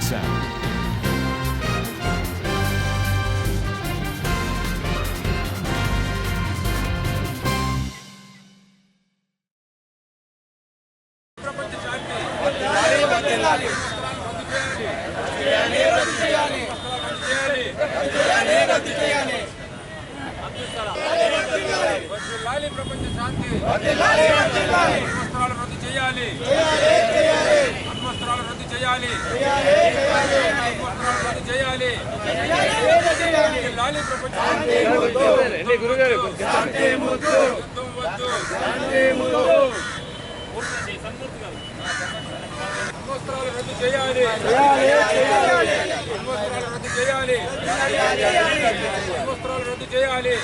sound. వర్ధిల్లాలి ప్రపంచ శాంతి అణ్వస్త్రాలు రద్దు చేయాలి అణ్వస్త్రాలు రద్దు చేయాలి అణ్వస్త్రాలు రద్దు చేయాలి వర్ధిల్లాలి ప్రపంచ శాంతి యుద్ధం వద్దు అణ్వస్త్రాలు రద్దు చేయాలి. అణ్వస్త్రాలు రద్దు చేయాలి. అణ్వస్త్రాలు రద్దు చేయాలి.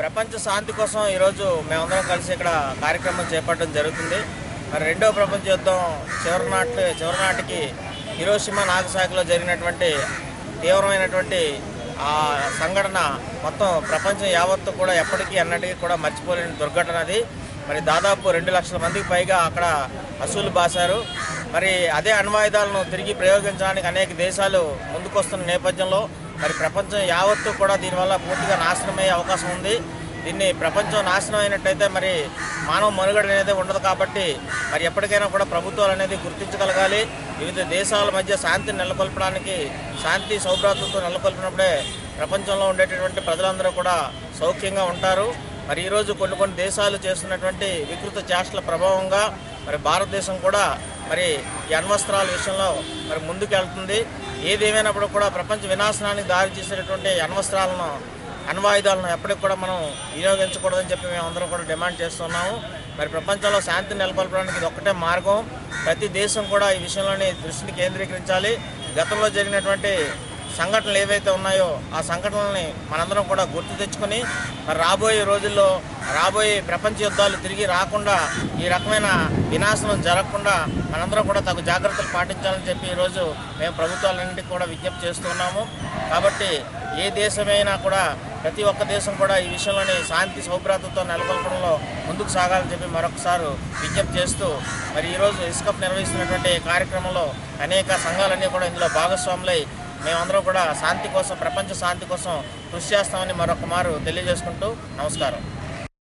ప్రపంచ శాంతి కోసం ఈరోజు మేమందరం కలిసి ఇక్కడ కార్యక్రమం చేపట్టడం జరుగుతుంది. మరి రెండవ ప్రపంచ యుద్ధం చివరి నాటి చివరి నాటికి హిరోషిమా నాగసాకిలో జరిగినటువంటి తీవ్రమైనటువంటి ఆ సంఘటన మొత్తం ప్రపంచం యావత్తు కూడా ఎప్పటికీ అన్నటికీ కూడా మర్చిపోలేని దుర్ఘటన అది. మరి దాదాపు రెండు లక్షల మందికి పైగా అక్కడ అసూలు బాశారు. మరి అదే అణ్వాయుధాలను తిరిగి ప్రయోగించడానికి అనేక దేశాలు ముందుకొస్తున్న నేపథ్యంలో మరి ప్రపంచం యావత్తు కూడా దీనివల్ల పూర్తిగా నాశనమయ్యే అవకాశం ఉంది. దీన్ని ప్రపంచం నాశనం అయినట్టయితే మరి మానవ మనుగడ అనేది ఉండదు కాబట్టి మరి ఎప్పటికైనా కూడా ప్రభుత్వాలు అనేది గుర్తించగలగాలి. వివిధ దేశాల మధ్య శాంతిని నెలకొల్పడానికి శాంతి సౌభ్రాతలతో నెలకొల్పినప్పుడే ప్రపంచంలో ఉండేటటువంటి ప్రజలందరూ కూడా సౌఖ్యంగా ఉంటారు. మరి ఈరోజు కొన్ని కొన్ని దేశాలు చేస్తున్నటువంటి వికృత చేష్టల ప్రభావంగా మరి భారతదేశం కూడా మరి ఈ అణ్వస్త్రాల విషయంలో మరి ముందుకెళ్తుంది. ఏదేమైనప్పుడు కూడా ప్రపంచ వినాశనానికి దారి తీసేటటువంటి అణ్వస్త్రాలను అణ్వాయుధాలను ఎప్పటికి కూడా మనం వినియోగించకూడదని చెప్పి మేము అందరం కూడా డిమాండ్ చేస్తున్నాము. మరి ప్రపంచంలో శాంతిని నెలకొల్పడానికి ఇది ఒక్కటే మార్గం. ప్రతి దేశం కూడా ఈ విషయంలోని దృష్టిని కేంద్రీకరించాలి. గతంలో జరిగినటువంటి సంఘటనలు ఏవైతే ఉన్నాయో ఆ సంఘటనల్ని మనందరం కూడా గుర్తు తెచ్చుకొని మరి రాబోయే రోజుల్లో రాబోయే ప్రపంచ యుద్ధాలు తిరిగి రాకుండా ఈ రకమైన వినాశనం జరగకుండా మనందరం కూడా తగు జాగ్రత్తలు పాటించాలని చెప్పి ఈరోజు మేము ప్రభుత్వాలన్నింటికి కూడా విజ్ఞప్తి చేస్తున్నాము. కాబట్టి ఏ దేశమైనా కూడా ప్రతి ఒక్క దేశం కూడా ఈ విషయంలోని శాంతి సౌభ్రాతతో నెలకొల్పడంలో ముందుకు సాగాలని చెప్పి మరొకసారి విజ్ఞప్తి చేస్తూ మరి ఈరోజు ఇస్కప్ నిర్వహిస్తున్నటువంటి కార్యక్రమంలో అనేక సంఘాలన్నీ కూడా ఇందులో భాగస్వాములై మేమందరం కూడా శాంతి కోసం ప్రపంచ శాంతి కోసం కృషి చేస్తామని మరొక మారు తెలియజేసుకుంటూ నమస్కారం.